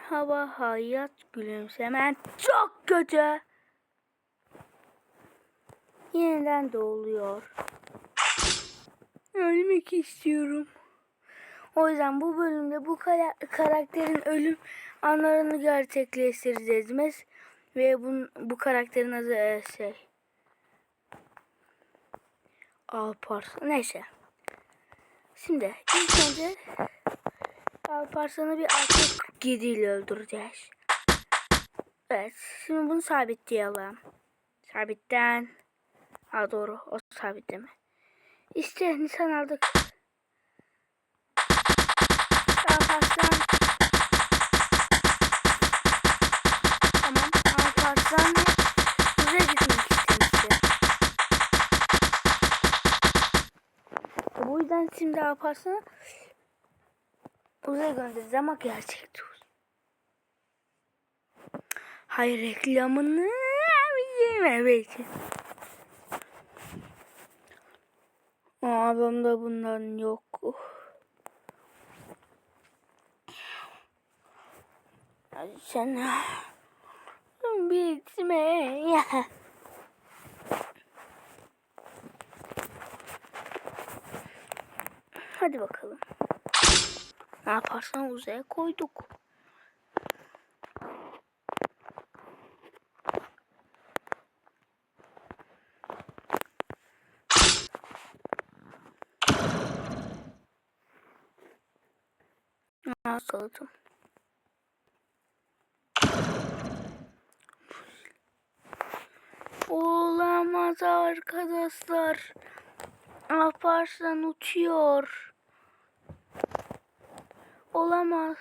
Merhaba hayat gülümsemen çok kötü. Yeniden doğuluyor. Ölmek istiyorum. O yüzden bu bölümde bu kara- karakterin ölüm anlarını gerçekleştireceğiz. Ve bu, bu karakterin adı e, şey. Alparslan. Neyse. Şimdi ilk önce Alparslan'ı bir erkek gediyle öldüreceğiz. Evet. Şimdi bunu sabitleyelim. Sabitten. Ha doğru. O sabitleme. İşte nişan aldık. Alparslan. Tamam. Alparslan buraya gitmek istemişti. Bu yüzden şimdi Alparslan'ı uzaya göndereceğiz ama gerçekte uzay. Hayır reklamını yememek için. Abimde bundan yok. Sen bitme. Hadi bakalım. Ne yaparsan uzaya koyduk. Nasıldım? Olamaz arkadaşlar. Alparslan uçuyor. Olamaz.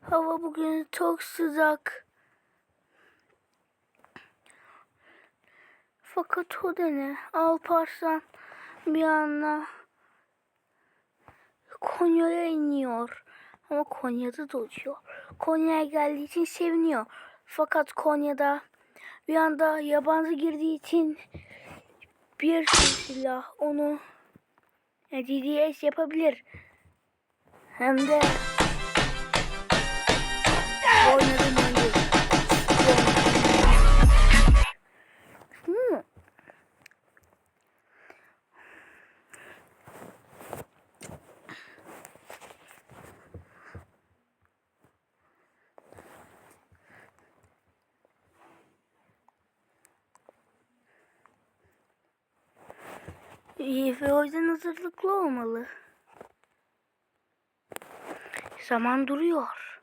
Hava bugün çok sıcak. Fakat o da ne? Alparslan bir anda Konya'ya iniyor. Ama Konya'da da uçuyor. Konya'ya geldiği için seviniyor. Fakat Konya'da bir anda yabancı girdiği için bir silah onu e, DDS yapabilir. Hem de oynadım İyi ve o yüzden hazırlıklı olmalı. Zaman duruyor.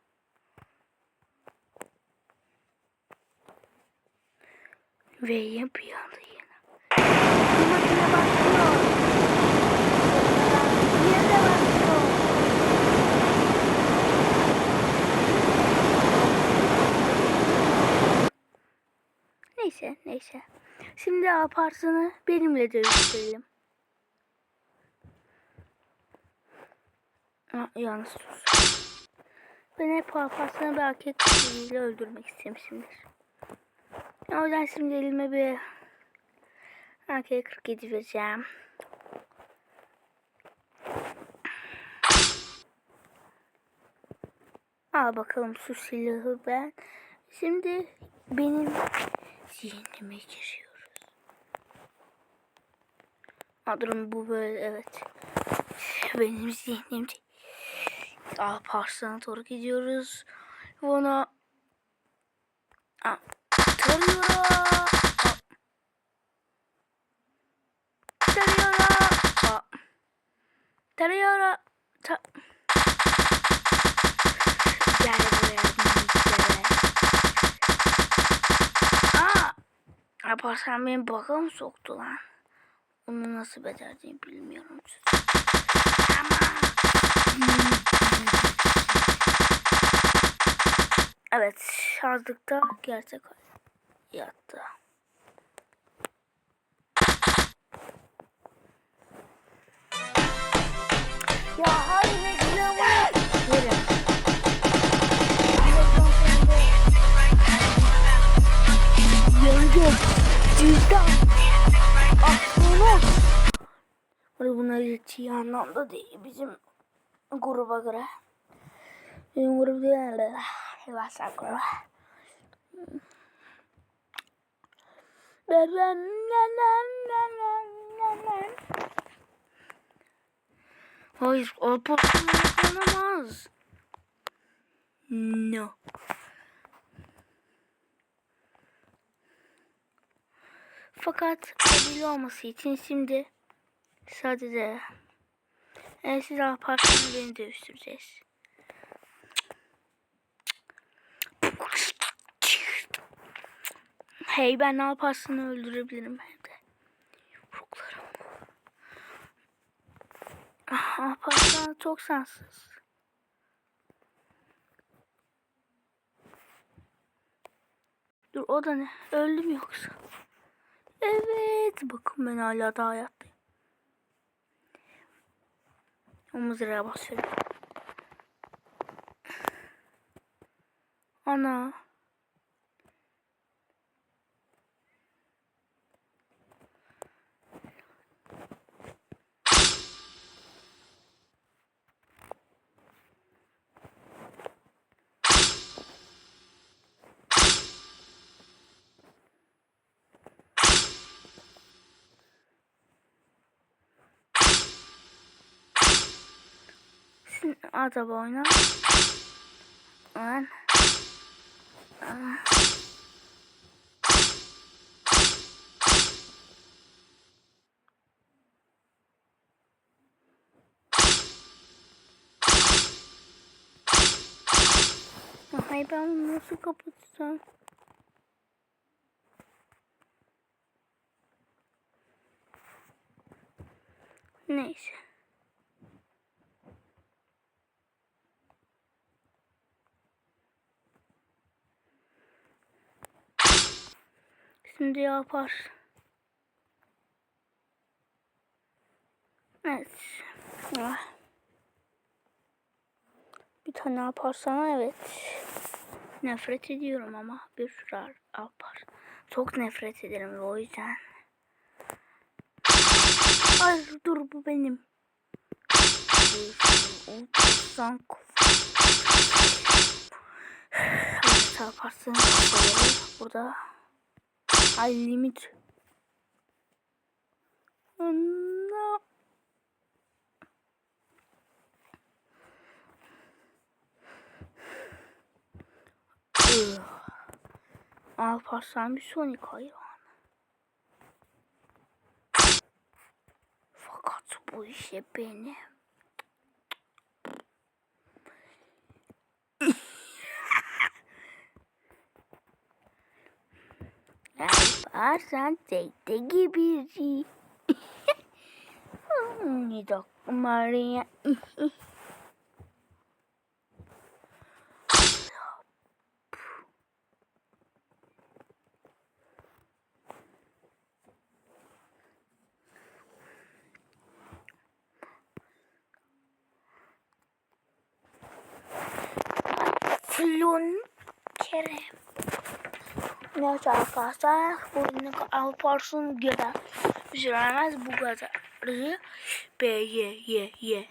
Ve anda yine. Yine. Neyse neyse. Şimdi Alparslan'ı benimle dövüştürelim. Ha, yalnız sus. Ben hep Alparslan'ı bir erkek kişiliğiyle öldürmek istemişimdir. O yüzden şimdi elime bir erkek 47 vereceğim. Al bakalım şu silahı ben. Şimdi benim zihnime giriyoruz. Adırım bu böyle evet. Benim zihnimde. Alparslan'a doğru gidiyoruz. Ve Ona Aa, tarıyorum. Tarıyorum. Tarıyorum. Ta Gel buraya minikleri. Aa! Alparslan beni baka mı soktu lan? Onu nasıl becerdiğini bilmiyorum. Ama Evet, yazdıkta gerçek yattı. Ya hayır reklamı. Verin. Yenge, cüzdan, aklını Bunlar ciddi anlamda değil bizim gruba göre. Bizim grup değil. WhatsApp grubu. Hayır, Alparslan oynamaz. No. Fakat adil olması için şimdi sadece eğer siz Alparslan'ı beni dövüştüreceğiz. Hey ben Alparslan'ı öldürebilirim hem de. Yumruklarım. Ah, çok sensiz. Dur o da ne? Öldü mü yoksa? Evet. Bakın ben hala da hayattayım. O mızrağa basıyorum. Ana. Şimdi araba oyna. Lan. Ah. Hayır ben bunu nasıl kapatacağım? Neyse. Şimdi yapar. Evet. Ah. Bir tane yaparsana evet. Nefret ediyorum ama bir sürü ar- yapar. Çok nefret ederim o yüzden. Ay dur bu benim. Ultrasan Evet yaparsın. Burada. Ay limit. No. Alparslan bir Sonic hayvan. Fakat bu işe benim. Alparslan tekte gibi. Bir dakika Maria. Flun Kerem. Neyse arkadaşlar bugünlük Alparslan kadar. Üzülmez bu kadarı. B, Y, Y, Y.